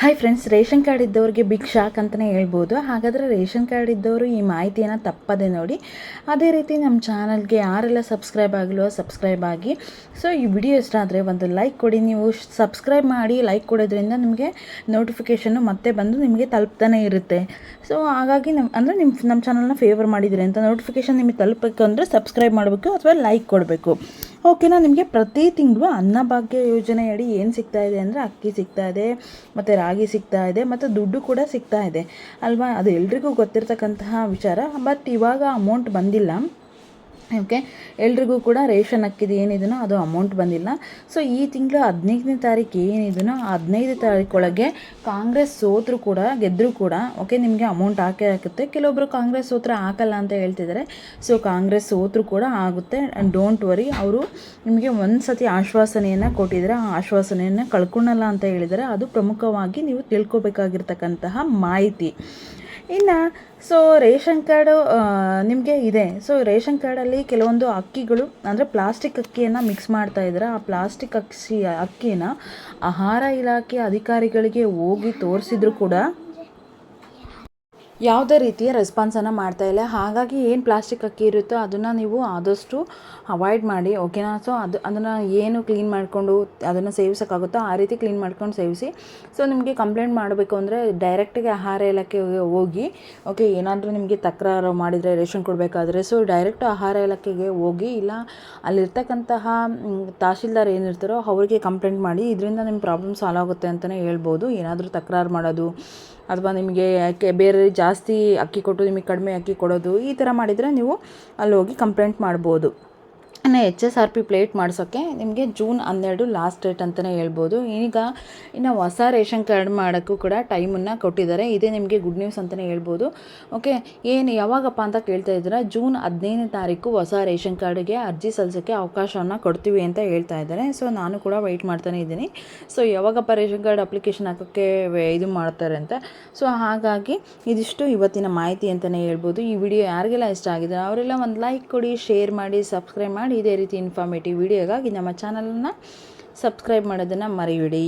Hi friends ration card ಇದ್ದವ್ರಿಗೆ big shock ಅಂತಲೇ ಹೇಳ್ಬೋದು. ಹಾಗಾದರೆ ರೇಷನ್ ಕಾರ್ಡ್ ಇದ್ದವರು ಈ ಮಾಹಿತಿಯನ್ನು ತಪ್ಪದೆ ನೋಡಿ. ಅದೇ ರೀತಿ ನಮ್ಮ ಚಾನಲ್ಗೆ ಯಾರೆಲ್ಲ ಸಬ್ಸ್ಕ್ರೈಬ್ ಆಗಲೋ ಸಬ್ಸ್ಕ್ರೈಬ್ ಆಗಿ. ಸೊ ಈ ವಿಡಿಯೋ ಇಷ್ಟ ಆದರೆ ಒಂದು ಲೈಕ್ ಕೊಡಿ. ನೀವು ಸಬ್ಸ್ಕ್ರೈಬ್ ಮಾಡಿ ಲೈಕ್ ಕೊಡೋದ್ರಿಂದ ನಿಮಗೆ ನೋಟಿಫಿಕೇಷನ್ನು ಮತ್ತೆ ಬಂದು ನಿಮಗೆ ತಲುಪ್ತಾನೆ ಇರುತ್ತೆ. ಸೊ ಹಾಗಾಗಿ ನಮ್ಮ ಅಂದರೆ ನಿಮ್ಮ ನಮ್ಮ ಚಾನಲ್ನ ಫೇವರ್ ಮಾಡಿದರೆ ಅಂತ ನೋಟಿಫಿಕೇಷನ್ ನಿಮಗೆ ತಲುಪಬೇಕು ಅಂದರೆ ಸಬ್ಸ್ಕ್ರೈಬ್ ಮಾಡಬೇಕು ಅಥವಾ ಲೈಕ್ ಕೊಡಬೇಕು. ಓಕೆನಾ ನಿಮಗೆ ಪ್ರತಿ ತಿಂಗಳು ಅನ್ನಭಾಗ್ಯ ಯೋಜನೆಯಡಿ ಏನು ಸಿಗ್ತಾ ಇದೆ ಅಂದರೆ ಅಕ್ಕಿ ಸಿಗ್ತಾ ಇದೆ, ಮತ್ತು ರಾಗಿ ಸಿಗ್ತಾ ಇದೆ, ಮತ್ತು ದುಡ್ಡು ಕೂಡ ಸಿಗ್ತಾ ಇದೆ. ಅಲ್ವಾ? ಅದು ಎಲ್ರಿಗೂ ಗೊತ್ತಿರತಕ್ಕಂತಹ ವಿಚಾರ ಬಟ್ ಇವಾಗ ಅಮೌಂಟ್ ಬಂದಿಲ್ಲ. ಓಕೆ ಎಲ್ರಿಗೂ ಕೂಡ ರೇಷನ್ ಅಕ್ಕಿದು ಏನಿದನೋ ಅದು ಅಮೌಂಟ್ ಬಂದಿಲ್ಲ. ಸೊ ಈ ತಿಂಗಳು ಹದಿನೈದನೇ ತಾರೀಕು ಏನಿದನೋ ಹದಿನೈದು ತಾರೀಕೊಳಗೆ ಕಾಂಗ್ರೆಸ್ ಸೋತರು ಕೂಡ ಗೆದ್ದರೂ ಕೂಡ ಓಕೆ ನಿಮಗೆ ಅಮೌಂಟ್ ಹಾಕೇ ಹಾಕುತ್ತೆ. ಕೆಲವೊಬ್ಬರು ಕಾಂಗ್ರೆಸ್ ಸೋತ್ರ ಹಾಕಲ್ಲ ಅಂತ ಹೇಳ್ತಿದ್ದಾರೆ ಸೊ ಕಾಂಗ್ರೆಸ್ ಸೋತರು ಕೂಡ ಆಗುತ್ತೆ. ಡೋಂಟ್ ವರಿ ಅವರು ನಿಮಗೆ ಒಂದು ಸತಿ ಆಶ್ವಾಸನೆಯನ್ನು ಕೊಟ್ಟಿದ್ದಾರೆ ಆ ಆಶ್ವಾಸನೆಯನ್ನು ಕಳ್ಕೊಳ್ಳಲ್ಲ ಅಂತ ಹೇಳಿದರೆ. ಅದು ಪ್ರಮುಖವಾಗಿ ನೀವು ತಿಳ್ಕೊಬೇಕಾಗಿರ್ತಕ್ಕಂತಹ ಮಾಹಿತಿ. ಇನ್ನು ಸೊ ರೇಷನ್ ಕಾರ್ಡು ನಿಮಗೆ ಇದೆ. ಸೊ ರೇಷನ್ ಕಾರ್ಡಲ್ಲಿ ಕೆಲವೊಂದು ಅಕ್ಕಿಗಳು, ಅಂದರೆ ಪ್ಲಾಸ್ಟಿಕ್ ಅಕ್ಕಿಯನ್ನು ಮಿಕ್ಸ್ ಮಾಡ್ತಾ ಇದ್ದಾರೆ ಆ ಪ್ಲಾಸ್ಟಿಕ್ ಅಕ್ಕಿ ಅಕ್ಕಿನ ಆಹಾರ ಇಲಾಖೆ ಅಧಿಕಾರಿಗಳಿಗೆ ಹೋಗಿ ತೋರಿಸಿದ್ರು ಕೂಡ ಯಾವುದೇ ರೀತಿಯ ರೆಸ್ಪಾನ್ಸನ್ನು ಮಾಡ್ತಾ ಇಲ್ಲ. ಹಾಗಾಗಿ ಏನು ಪ್ಲಾಸ್ಟಿಕ್ ಅಕ್ಕಿ ಇರುತ್ತೋ ಅದನ್ನು ನೀವು ಆದಷ್ಟು ಅವಾಯ್ಡ್ ಮಾಡಿ ಓಕೆನಾ ಸೊ ಅದು, ಅದನ್ನು ಏನು ಕ್ಲೀನ್ ಮಾಡಿಕೊಂಡು ಅದನ್ನು ಸೇವಿಸೋಕ್ಕಾಗುತ್ತೋ ಆ ರೀತಿ ಕ್ಲೀನ್ ಮಾಡ್ಕೊಂಡು ಸೇವಿಸಿ. ಸೊ ನಿಮಗೆ ಕಂಪ್ಲೇಂಟ್ ಮಾಡಬೇಕು ಅಂದರೆ ಡೈರೆಕ್ಟಿಗೆ ಆಹಾರ ಇಲಾಖೆಗೆ ಹೋಗಿ ಓಕೆ ಏನಾದರೂ ನಿಮಗೆ ತಕರಾರು ಮಾಡಿದರೆ, ರೇಷನ್ ಕೊಡಬೇಕಾದ್ರೆ ಸೊ ಡೈರೆಕ್ಟ್ ಆಹಾರ ಇಲಾಖೆಗೆ ಹೋಗಿ, ಇಲ್ಲ ಅಲ್ಲಿರ್ತಕ್ಕಂತಹ ತಹಶೀಲ್ದಾರ್ ಏನಿರ್ತಾರೋ ಅವರಿಗೆ ಕಂಪ್ಲೇಂಟ್ ಮಾಡಿ, ಇದರಿಂದ ನಿಮ್ಮ ಪ್ರಾಬ್ಲಮ್ ಸಾಲ್ವ್ ಆಗುತ್ತೆ ಅಂತಲೇ ಹೇಳ್ಬೋದು. ಏನಾದರೂ ತಕರಾರು ಮಾಡೋದು ಅಥವಾ ನಿಮಗೆ ಯಾಕೆ ಬೇರೆ ಜಾಸ್ತಿ ಅಕ್ಕಿ ಕೊಟ್ಟು ನಿಮಗೆ ಕಡಿಮೆ ಅಕ್ಕಿ ಕೊಡೋದು ಈ ಥರ ಮಾಡಿದರೆ ನೀವು ಅಲ್ಲಿ ಹೋಗಿ ಕಂಪ್ಲೇಂಟ್ ಮಾಡ್ಬೋದು. ಇನ್ನು H S R P plate ಮಾಡಿಸೋಕ್ಕೆ ನಿಮಗೆ ಜೂನ್ ಹನ್ನೆರಡು ಲಾಸ್ಟ್ ಡೇಟ್ ಅಂತಲೇ ಹೇಳ್ಬೋದು. ಈಗ ಇನ್ನು ಹೊಸ ರೇಷನ್ ಕಾರ್ಡ್ ಮಾಡೋಕ್ಕೂ ಕೂಡ ಟೈಮನ್ನು ಕೊಟ್ಟಿದ್ದಾರೆ. ಇದೇ ನಿಮಗೆ ಗುಡ್ ನ್ಯೂಸ್ ಅಂತಲೇ ಹೇಳ್ಬೋದು. ಓಕೆ ಏನು ಯಾವಾಗಪ್ಪ ಅಂತ ಕೇಳ್ತಾ ಇದ್ದೀರಾ? ಜೂನ್ ಹದಿನೈದನೇ ತಾರೀಕು ಹೊಸ ರೇಷನ್ ಕಾರ್ಡ್ಗೆ ಅರ್ಜಿ ಸಲ್ಲಿಸೋಕ್ಕೆ ಅವಕಾಶವನ್ನು ಕೊಡ್ತೀವಿ ಅಂತ ಹೇಳ್ತಾ ಇದ್ದಾರೆ. ಸೊ ನಾನು ಕೂಡ ವೆಯ್ಟ್ ಮಾಡ್ತಾನೆ ಇದ್ದೀನಿ. ಸೊ ಯಾವಾಗಪ್ಪ ರೇಷನ್ ಕಾರ್ಡ್ ಅಪ್ಲಿಕೇಶನ್ ಹಾಕೋಕ್ಕೆ ಇದು ಮಾಡ್ತಾರೆ ಅಂತ? ಸೊ ಹಾಗಾಗಿ ಇದಿಷ್ಟು ಇವತ್ತಿನ ಮಾಹಿತಿ ಅಂತಲೇ ಹೇಳ್ಬೋದು. ಈ ವಿಡಿಯೋ ಯಾರಿಗೆಲ್ಲ ಇಷ್ಟ ಆಗಿದೆ ಅವರೆಲ್ಲ ಒಂದು ಲೈಕ್ ಕೊಡಿ ಶೇರ್ ಮಾಡಿ ಸಬ್ಸ್ಕ್ರೈಬ್ ಮಾಡಿ. ಇದೇ ರೀತಿ ಇನ್ಫಾರ್ಮೇಟಿವ್ ವಿಡಿಯೋಗಾಗಿ ನಮ್ಮ ಚಾನಲನ್ನು ಸಬ್ಸ್ಕ್ರೈಬ್ ಮಾಡೋದನ್ನು ಮರಿಬೇಡಿ.